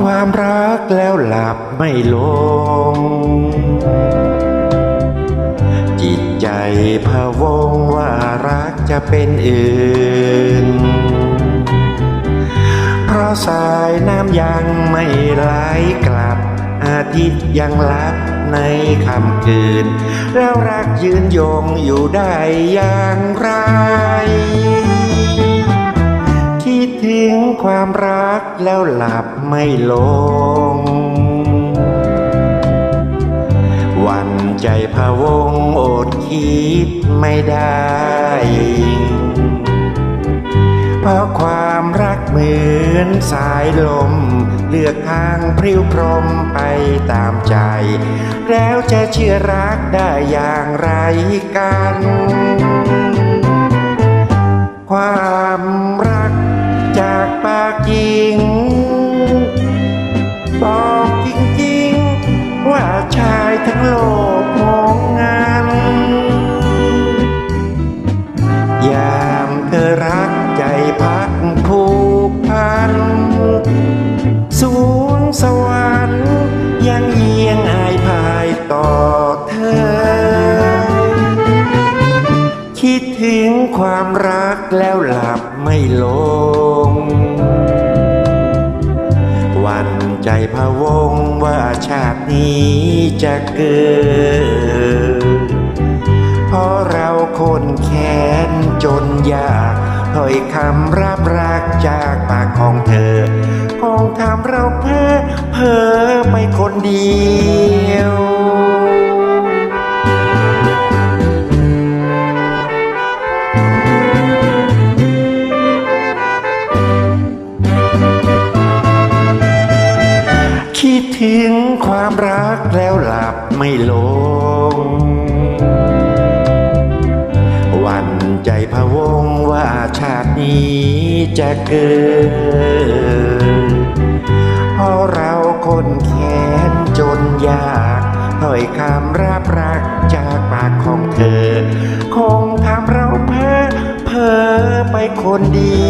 ความรักแล้วหลับไม่ลง จิตใจพะวงว่ารักจะเป็นอื่น เพราะสายน้ำยังไม่ไหลกลับ อาทิตย์ยังลับในค่ำคืน แล้วรักยืนยงอยู่ได้อย่างไร ความรักแล้วหลับไม่ลงหวันใจพะวงอดคิดไม่ได้ เพราะความรักเหมือนสายลม เลือกทางพริ้วพรมไปตามใจ แล้วจะเชื่อรักได้อย่างไรกัน ความรัก โลกมองงานยามเธอรักใจพักผูกพันสวงสวรรค์ยังเยียงอายภายต่อเธอ คิดถึงความรักแล้วหลับไม่ลง นี้จะเกิด เพราะเราคนแค้นจนยากถ้อยคำรับรักจากปากของเธอ ของทำเราเพ้อเพ้อไปคนดี ถึงความรักแล้วหลับไม่ลงหวันใจพะวงว่าชาตินี้จะเกิดเพราะเราคนแค้นจนยากถ้อยคำรับรักจากปากของเธอ คงทำเราเพ้อเพ้อไปคนเดี